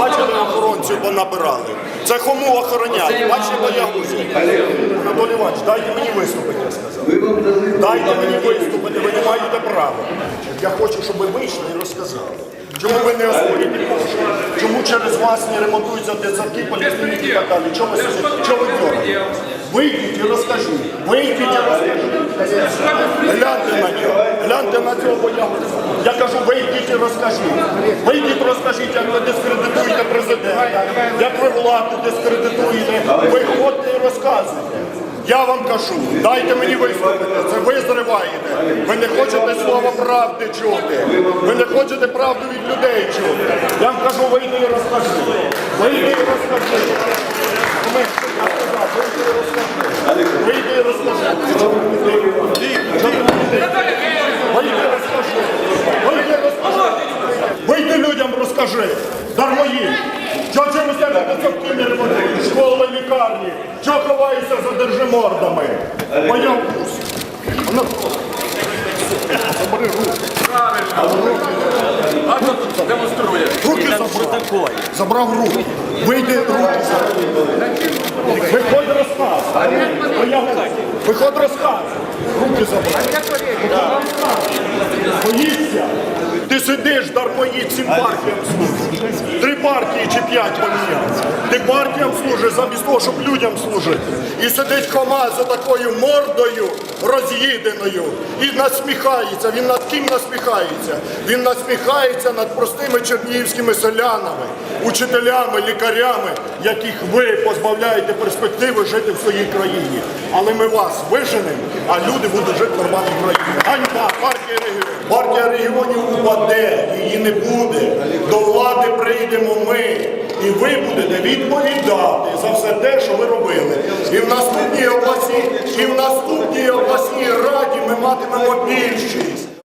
Бачили охоронців, бо набирали. Це кому охороняють? Бачите, боягузі. Анатолій Іванович, дайте мені виступити, я сказав. Дайте мені виступити, ви не маєте права. Я хочу, щоб ви вийшли і розказали. Чому ви не освоїте кошти? Чому через вас не ремонтуються дитсадки, поліклініки і так далі? Чому ви дьораєте? Вийдіть і розкажіть. Вийдіть і розкажіть. Гляньте на нього. Гляньте на цього боягуза. Я кажу, вийдіть і розкажіть. Вийдіть, розкажіть, як ви дискредитуєте президента, як ви владу дискредитуєте. Виходьте і розказуйте. Я вам кажу, дайте мені виступити. Це ви зриваєте. Ви не хочете слова правди чути. Ви не хочете правду від людей чути. Я вам кажу, вийди і розкажи. Вийди і розкажи. Вийди і розкажи. Вийди і розкажи. Чого ви не даєте? Чого ви не даєте? Вийди і розкажи. Вийди і розкажи. Вийди людям розкажи. Дармої. Не ремонтують? Школи, лікарні. Чого ховаєшся за держимордами? Моя. Демонструє. Руки забрав. Забрав руки. Вийди руки. Виходь розказ. Виходь розказ. Руки забрав. Боїшся? Сидиш, дармоїд, цим партіям служиш. Три партії чи п'ять поміняв. Ти партіям служиш замість того, щоб людям служити. І сидить Хома за такою мордою роз'їденою і насміхається. Він над ким насміхається? Він насміхається над простими чернігівськими селянами, учителями, лікарями, яких ви позбавляєте перспективи жити в своїй країні. Але ми вас виженемо, а люди будуть жити в нормальній країні. Ганьба, партія регіонів. Партія регіонів упаде, буде, її не буде. До влади прийдемо ми. І ви будете відповідати за все те, що ви робили. І в наступній обласній, і в наступній обласній раді ми матимемо більшість.